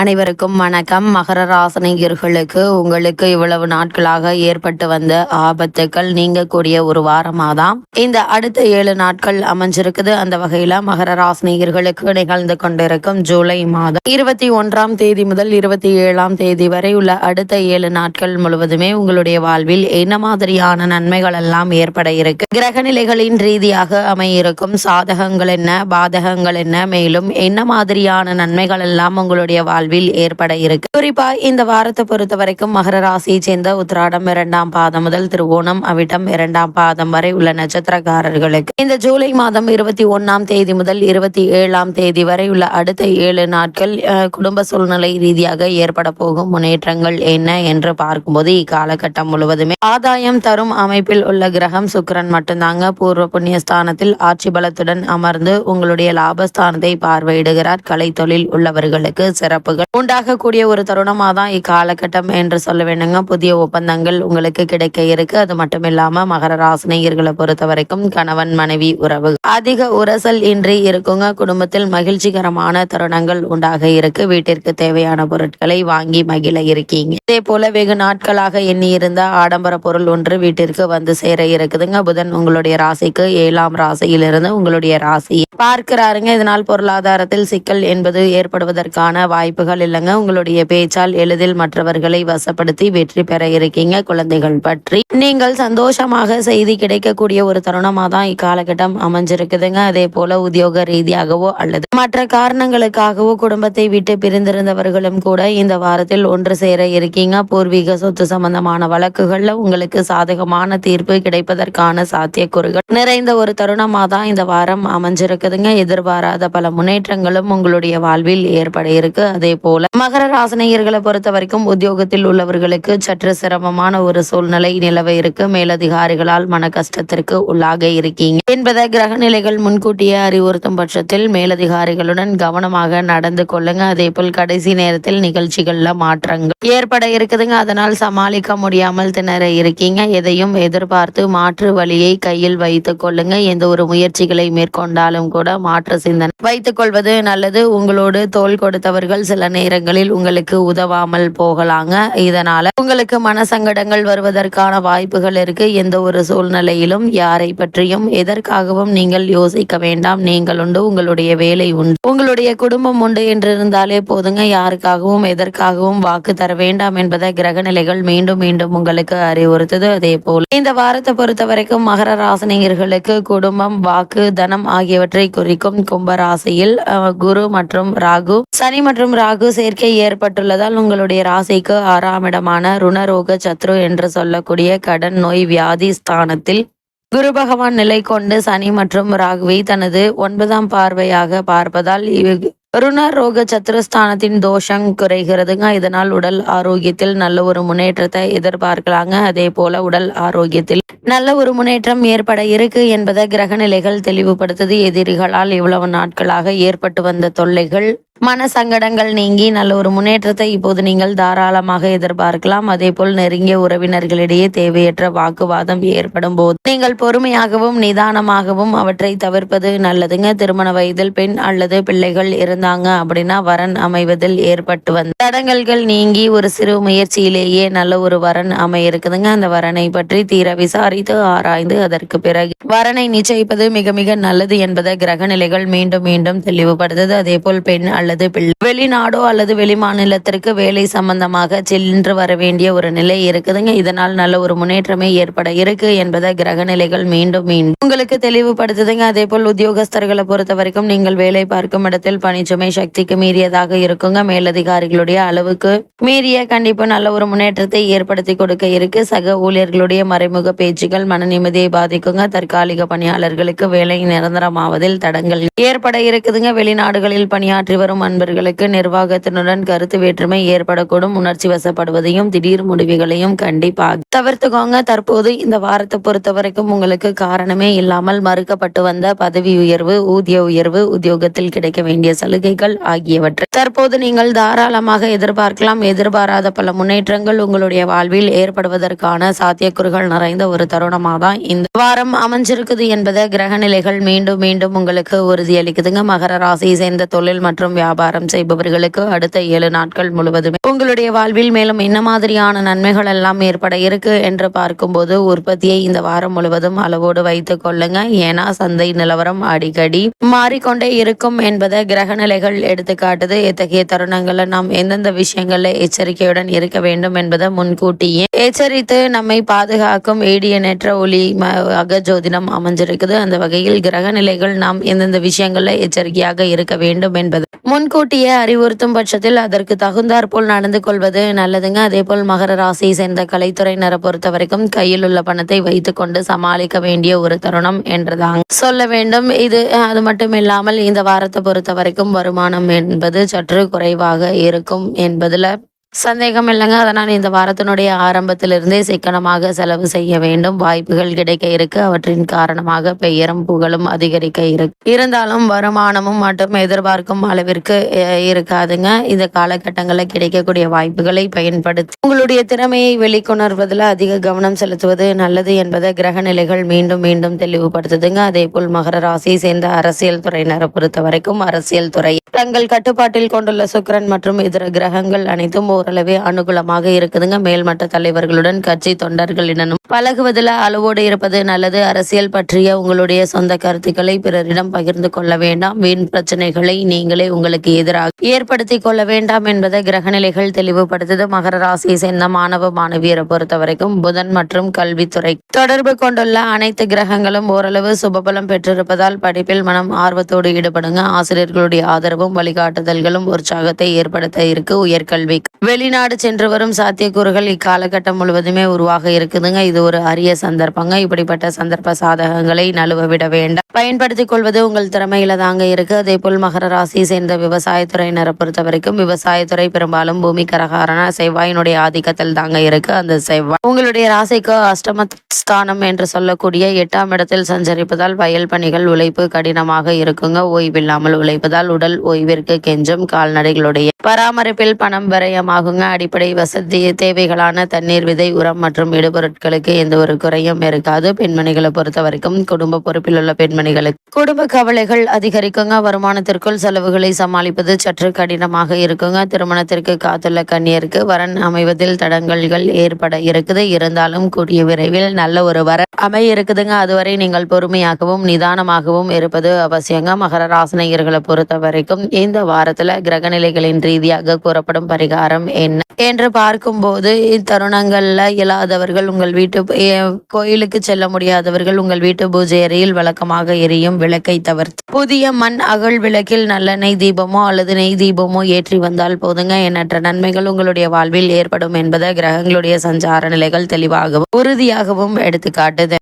அனைவருக்கும் வணக்கம். மகர ராசனிகர்களுக்கு உங்களுக்கு இவ்வளவு நாட்களாக ஏற்பட்டு வந்த ஆபத்துக்கள் நீங்கக்கூடிய ஒரு வாரமாக தான் இந்த அடுத்த ஏழு நாட்கள் அமைஞ்சிருக்குது. அந்த வகையில மகர ராசினியர்களுக்கு நிகழ்ந்து கொண்டிருக்கும் ஜூலை மாதம் இருபத்தி ஒன்றாம் தேதி முதல் இருபத்தி ஏழாம் தேதி வரை உள்ள அடுத்த ஏழு நாட்கள் முழுவதுமே உங்களுடைய வாழ்வில் என்ன மாதிரியான நன்மைகள் எல்லாம் ஏற்பட இருக்கு? கிரக நிலைகளின் ரீதியாக அமையிருக்கும் சாதகங்கள் என்ன? பாதகங்கள் என்ன? மேலும் என்ன மாதிரியான நன்மைகள் எல்லாம் உங்களுடைய வாழ்வில் ஏற்பட இருக்கு. குறிப்பா இந்த வாரத்தை பொறுத்த வரைக்கும் மகர ராசியை சேர்ந்த உத்திராடம் இரண்டாம் பாதம் முதல் திருவோணம் அவிட்டம் இரண்டாம் பாதம் வரை உள்ள நட்சத்திரக்காரர்களுக்கு. இந்த ஜூலை மாதம் இருபத்தி ஒன்னாம் தேதி முதல் இருபத்தி ஏழாம் தேதி வரை உள்ள அடுத்த ஏழு நாட்கள் குடும்ப சூழ்நிலை ரீதியாக ஏற்பட போகும் முன்னேற்றங்கள் என்ன என்று பார்க்கும்போது இக்காலகட்டம் முழுவதுமே ஆதாயம் தரும் அமைப்பில் உள்ள கிரகம் சுக்கரன் மட்டும்தாங்க. பூர்வ புண்ணியஸ்தானத்தில் ஆட்சி பலத்துடன் அமர்ந்து உங்களுடைய லாபஸ்தானத்தை பார்வையிடுகிறார். கலை தொழில் உள்ளவர்களுக்கு இழப்புகள் உண்டாகக்கூடிய ஒரு தருணமாக தான் இக்காலகட்டம் என்று சொல்ல வேண்டுங்க. புதிய ஒப்பந்தங்கள் உங்களுக்கு கிடைக்க இருக்கு. அது மட்டும் இல்லாம மகர ராசினியர்களை பொறுத்த வரைக்கும் கணவன் மனைவி உறவு. அதிக உரசல் இன்றி இருக்குங்க. குடும்பத்தில் மகிழ்ச்சிகரமான தருணங்கள் உண்டாக இருக்கு. வீட்டிற்கு தேவையான பொருட்களை வாங்கி மகிழ இருக்கீங்க. இதே போல வெகு நாட்களாக எண்ணி இருந்த ஆடம்பர பொருள் ஒன்று வீட்டிற்கு வந்து சேர இருக்குதுங்க. புதன் உங்களுடைய ராசிக்கு ஏழாம் ராசியிலிருந்து உங்களுடைய ராசியை பார்க்கிறாருங்க. இதனால் பொருளாதாரத்தில் சிக்கல் என்பது ஏற்படுவதற்கான வாய்ப்பு வாய்ப்புகள் இல்லைங்க. உங்களுடைய பேச்சால் எளிதில் மற்றவர்களை வசப்படுத்தி வெற்றி பெற இருக்கீங்க குழந்தைகள் பற்றி. நீங்கள் சந்தோஷமாக செய்தி கிடைக்கக்கூடிய ஒரு தருணமாக தான் இக்காலகட்டம் அமைஞ்சிருக்குதுங்க. அதே போல உத்தியோக ரீதியாகவோ அல்லது மற்ற காரணங்களுக்காகவோ குடும்பத்தை விட்டு பிரிந்திருந்தவர்களும் கூட இந்த வாரத்தில் ஒன்று சேர இருக்கீங்க. பூர்வீக சொத்து சம்பந்தமான வழக்குகள்ல உங்களுக்கு சாதகமான தீர்ப்பு கிடைப்பதற்கான சாத்தியக்கூறுகள் நிறைந்த ஒரு தருணமாக தான் இந்த வாரம் அமைஞ்சிருக்குதுங்க. எதிர்பாராத பல முன்னேற்றங்களும் உங்களுடைய வாழ்வில் ஏற்பட இருக்கு. அதே போல மகர ராசினியர்களை பொறுத்த வரைக்கும் உத்தியோகத்தில் உள்ளவர்களுக்கு சற்று சிரமமான ஒரு சூழ்நிலை நிலவ இருக்கு. மேலதிகாரிகளால் மன கஷ்டத்திற்கு உள்ளாக இருக்கீங்க என்பதை கிரக நிலைகள் முன்கூட்டியே அறிவுறுத்தும் பட்சத்தில் மேலதிகாரிகளுடன் கவனமாக நடந்து கொள்ளுங்க. அதே போல் கடைசி நேரத்தில் நிகழ்ச்சிகள்ல மாற்றங்கள் ஏற்பட இருக்குதுங்க. அதனால் சமாளிக்க முடியாமல் திணற இருக்கீங்க. எதையும் எதிர்பார்த்து மாற்று வழியை கையில் வைத்துக் கொள்ளுங்க. எந்த ஒரு முயற்சிகளை மேற்கொண்டாலும் கூட மாற்று சிந்தனை வைத்துக் கொள்வது நல்லது. உங்களோடு தோல் கொடுத்தவர்கள் சில நேரங்களில் உங்களுக்கு உதவாமல் போகலாங்க. இதனால உங்களுக்கு மனசங்கடங்கள் வருவதற்கான வாய்ப்புகள் இருக்கு. எந்த ஒரு சூழ்நிலையிலும் யாரை பற்றியும் எதற்காகவும் நீங்கள் யோசிக்க வேண்டாம். நீங்கள் உண்டு உங்களுடைய வேலை உண்டு. உங்களுடைய குடும்பம் உண்டு என்று இருந்தாலே போதுங்க. யாருக்காகவும் எதற்காகவும் வாக்கு தர வேண்டாம் என்பதை கிரக நிலைகள் மீண்டும் மீண்டும் உங்களுக்கு அறிவுறுத்தது. அதே போல இந்த வாரத்தை பொறுத்த வரைக்கும் மகர ராசினியர்களுக்கு குடும்பம் வாக்கு தனம் ஆகியவற்றை குறிக்கும் கும்ப ராசியில் குரு மற்றும் ராகு சனி மற்றும் ராகு சேர்க்கை ஏற்பட்டுள்ளதால் உங்களுடைய ராசிக்கு ஆறாம் இடமான ருணரோக சத்ரு என்று சொல்லக்கூடிய கடன் நோய் வியாதி ஸ்தானத்தில் குரு பகவான் நிலை கொண்டு சனி மற்றும் ராகுவை தனது ஒன்பதாம் பார்வையாக பார்ப்பதால் இவ்- ருண ரோக சத்ருஸ்தானத்தின் தோஷம் குறைகிறதுங்க. இதனால் உடல் ஆரோக்கியத்தில் நல்ல ஒரு முன்னேற்றத்தை எதிர்பார்க்கலாங்க. அதே போல உடல் ஆரோக்கியத்தில் நல்ல ஒரு முன்னேற்றம் ஏற்பட இருக்கு என்பதை கிரக நிலைகள் தெளிவுபடுத்துது. எதிரிகளால் இவ்வளவு நாட்களாக ஏற்பட்டு வந்த தொல்லைகள் மன சங்கடங்கள் நீங்கி நல்ல ஒரு முன்னேற்றத்தை இப்போது நீங்கள் தாராளமாக எதிர்பார்க்கலாம். அதே போல் நெருங்கிய உறவினர்களிடையே தேவையற்ற வாக்குவாதம் ஏற்படும் போது நீங்கள் பொறுமையாகவும் நிதானமாகவும் அவற்றை தவிர்ப்பது நல்லதுங்க. திருமண வயதில் பெண் அல்லது பிள்ளைகள் இருந்தாங்க அப்படின்னா வரன் அமைவதில் ஏற்பட்டு வந்த தடங்கல்கள் நீங்கி ஒரு சிறு முயற்சியிலேயே நல்ல ஒரு வரன் அமைய இருக்குதுங்க அந்த வரனை பற்றி தீர விசாரித்து ஆராய்ந்து அதற்கு பிறகு வரனை நிச்சயிப்பது மிக மிக நல்லது என்பதை கிரக நிலைகள் மீண்டும் மீண்டும் தெளிவுபடுத்தது. அதே போல் பெண் அல்லது அல்லது வெளிநாடோ அல்லது வெளிமாநிலத்திற்கு வேலை சம்பந்தமாக சென்று வர வேண்டிய ஒரு நிலை இருக்குதுங்க. இதனால் நல்ல ஒரு முன்னேற்றமே ஏற்பட இருக்கு என்பதை கிரக நிலைகள் மீண்டும் மீண்டும் உங்களுக்கு தெளிவுபடுத்துதுங்க. அதே போல் உத்தியோகஸ்தர்களை பொறுத்த வரைக்கும் நீங்கள் வேலை பார்க்கும் இடத்தில் பணிச்சுமை சக்திக்கு மீறியதாக இருக்குங்க. மேலதிகாரிகளுடைய அளவுக்கு மீறிய கண்டிப்பு நல்ல ஒரு முன்னேற்றத்தை ஏற்படுத்தி கொடுக்க இருக்கு. சக ஊழியர்களுடைய மறைமுக பேச்சுகள் மன நிம்மதியை பாதிக்குங்க. தற்காலிக பணியாளர்களுக்கு வேலை நிரந்தரமாவதில் தடங்கள் ஏற்பட இருக்குதுங்க. வெளிநாடுகளில் பணியாற்றி வரும் அன்பர்களுக்கு நிர்வாகத்தினுடன் கருத்து வேற்றுமை ஏற்படக்கூடும் உணர்ச்சி வசப்படுவதையும் திடீர் முடிவுகளையும் கண்டிப்பாக தவிர்த்துக்கோங்க. தற்போது இந்த வாரத்தை பொறுத்த வரைக்கும் உங்களுக்கு காரணமே இல்லாமல் மறுக்கப்பட்டு வந்த பதவி உயர்வு ஊதிய உயர்வு உத்தியோகத்தில் கிடைக்க வேண்டிய சலுகைகள் ஆகியவற்றை தற்போது நீங்கள் தாராளமாக எதிர்பார்க்கலாம். எதிர்பாராத பல முன்னேற்றங்கள் உங்களுடைய வாழ்வில் ஏற்படுவதற்கான சாத்தியக்கூறுகள் நிறைந்த ஒரு தருணமாக தான் இந்த வாரம் அமைஞ்சிருக்குது என்பதை கிரக நிலைகள் மீண்டும் மீண்டும் உங்களுக்கு உறுதியளிக்குதுங்க. மகர ராசியை சேர்ந்த தொழில் மற்றும் வியாபாரம் வியாபாரம் செய்பவர்களுக்கு அடுத்த ஏழு நாட்கள் முழுவதுமே உங்களுடைய வாழ்வில் மேலும் என்ன மாதிரியான நன்மைகள் எல்லாம் ஏற்பட இருக்கு என்று பார்க்கும்போது உற்பத்தியை இந்த வாரம் முழுவதும் அளவோடு வைத்துக் கொள்ளுங்க. ஏன்னா சந்தை நிலவரம் அடிக்கடி மாறிக்கொண்டே இருக்கும் என்பதை கிரக நிலைகள் எடுத்துக்காட்டுது. இத்தகைய தருணங்கள்ல நாம் எந்தெந்த விஷயங்கள்ல எச்சரிக்கையுடன் இருக்க வேண்டும் என்பதை முன்கூட்டியே எச்சரித்து நம்மை பாதுகாக்கும் ஏடியனற்ற ஒளி ம- அகஜோதிடம் அமைஞ்சிருக்குது. அந்த வகையில் கிரக நிலைகள் நாம் எந்தெந்த விஷயங்கள்ல எச்சரிக்கையாக இருக்க வேண்டும் என்பது முன்கூட்டியே அறிவுறுத்தும் பட்சத்தில் அதற்கு தகுந்தாற்போல் நடந்து கொள்வது நல்லதுங்க. அதே போல் மகர ராசியை சேர்ந்த கலைத்துறையினரை பொறுத்த வரைக்கும் கையில் உள்ள பணத்தை வைத்துக்கொண்டு சமாளிக்க வேண்டிய ஒரு தருணம் என்றுதாங்க சொல்ல வேண்டும். இது அது மட்டும் இல்லாமல் இந்த வாரத்தை பொறுத்த வரைக்கும் வருமானம் என்பது சற்று குறைவாக இருக்கும் என்பதில் சந்தேகம் இல்லைங்க அதனால் இந்த வாரத்தினுடைய ஆரம்பத்திலிருந்தே சிக்கனமாக செலவு செய்ய வேண்டும். வாய்ப்புகள் கிடைக்க இருக்கு. அவற்றின் காரணமாக பெயரும் புகழும் அதிகரிக்க இருக்கு. இருந்தாலும் வருமானமும் மட்டும் எதிர்பார்க்கும் அளவிற்கு இருக்காதுங்க. இந்த காலகட்டங்களில் கிடைக்கக்கூடிய வாய்ப்புகளை பயன்படுத்தி உங்களுடைய திறமையை வெளிக்கொணர்வதில் அதிக கவனம் செலுத்துவது நல்லது என்பதை கிரக நிலைகள் மீண்டும் மீண்டும் தெளிவுபடுத்துதுங்க. அதே போல் மகர ராசியை சேர்ந்த அரசியல் துறையினரை பொறுத்த வரைக்கும் அரசியல் துறை தங்கள் கட்டுப்பாட்டில் கொண்டுள்ள சுக்கிரன் மற்றும் இதர கிரகங்கள் அனைத்தும் ஓரளவே அனுகூலமாக இருக்குதுங்க. மேல்மட்ட தலைவர்களுடன் கட்சி தொண்டர்களிடனும் பழகுவதில் அளவோடு இருப்பது நல்லது. அரசியல் பற்றிய உங்களுடைய சொந்த கருத்துக்களை பிறரிடம் பகிர்ந்து கொள்ள வேண்டாம். வீண் பிரச்சனைகளை நீங்களே உங்களுக்கு எதிராக ஏற்படுத்தி கொள்ள வேண்டாம் என்பதை கிரகநிலைகள் தெளிவுபடுத்தது. மகர ராசியை சேர்ந்த மாணவ மாணவியரை பொறுத்த வரைக்கும் புதன் மற்றும் கல்வித்துறை தொடர்பு கொண்டுள்ள அனைத்து கிரகங்களும் ஓரளவு சுபபலம் பெற்றிருப்பதால் படிப்பில் மனம் ஆர்வத்தோடு ஈடுபடுங்க. ஆசிரியர்களுடைய ஆதரவும் வழிகாட்டுதல்களும் உற்சாகத்தை ஏற்படுத்த இருக்கு. உயர்கல்வி வெளிநாடு சென்று வரும் சாத்தியக்கூறுகள் இக்காலகட்டம் முழுவதுமே உருவாக இருக்குதுங்க. இது ஒரு அரிய சந்தர்ப்பங்க. இப்படிப்பட்ட சந்தர்ப்ப சாதகங்களை நழுவ விட வேண்டாம். பயன்படுத்திக் கொள்வது உங்கள் திறமையில தாங்க இருக்கு. அதே போல் மகர ராசியை சேர்ந்த விவசாயத்துறையினரை பொறுத்த வரைக்கும் விவசாயத்துறை பெரும்பாலும் பூமி கரகாரன செவ்வாயினுடைய ஆதிக்கத்தில் தாங்க இருக்கு. அந்த செவ்வாய் உங்களுடைய ராசிக்கு அஷ்டம ஸ்தானம் என்று சொல்லக்கூடிய எட்டாம் இடத்தில் சஞ்சரிப்பதால் வயல் பணிகள் உழைப்பு கடினமாக இருக்குங்க. ஓய்வில்லாமல் உழைப்பதால் உடல் ஓய்விற்கு கெஞ்சும். கால்நடைகளுடைய பராமரிப்பில் பணம் ஆகுங்க. அடிப்படை வசதி தேவைகளான தண்ணீர் விதை உரம் மற்றும் இடுபொருட்களுக்கு எந்த ஒரு குறையும் இருக்காது. பெண்மணிகளை பொறுத்த வரைக்கும் குடும்ப பொறுப்பில் உள்ள பெண்மணிகளுக்கு குடும்ப கவலைகள் அதிகரிக்குங்க. வருமானத்திற்குள் செலவுகளை சமாளிப்பது சற்று கடினமாக இருக்குங்க. திருமணத்திற்கு காத்துள்ள கண்ணியருக்கு வரன் அமைவதில் தடங்கல்கள் ஏற்பட இருக்குது. இருந்தாலும் கூடிய விரைவில் நல்ல ஒரு வர அமை இருக்குதுங்க அதுவரை நீங்கள் பொறுமையாகவும் நிதானமாகவும் இருப்பது அவசியங்க. மகர ராசினியர்களை பொறுத்த வரைக்கும் இந்த வாரத்துல கிரகநிலைகளின் ரீதியாக கூறப்படும் பரிகாரம் என்ன? என்று பார்க்கும்போது இத்தருணங்கள்ல இயலாதவர்கள் உங்கள் வீட்டு கோயிலுக்கு செல்ல முடியாதவர்கள் உங்கள் வீட்டு பூஜை அறையில் வழக்கமாக எரியும் விளக்கை தவிர்த்து. புதிய மண் அகல் விளக்கில் நல்லெண்ணெய் தீபமோ அல்லது நெய் தீபமோ ஏற்றி வந்தால் போதுங்க. எண்ணற்ற நன்மைகள் உங்களுடைய வாழ்வில் ஏற்படும் என்பதை கிரகங்களுடைய சஞ்சார நிலைகள் தெளிவாகவும் உறுதியாகவும் எடுத்துக்காட்டுது.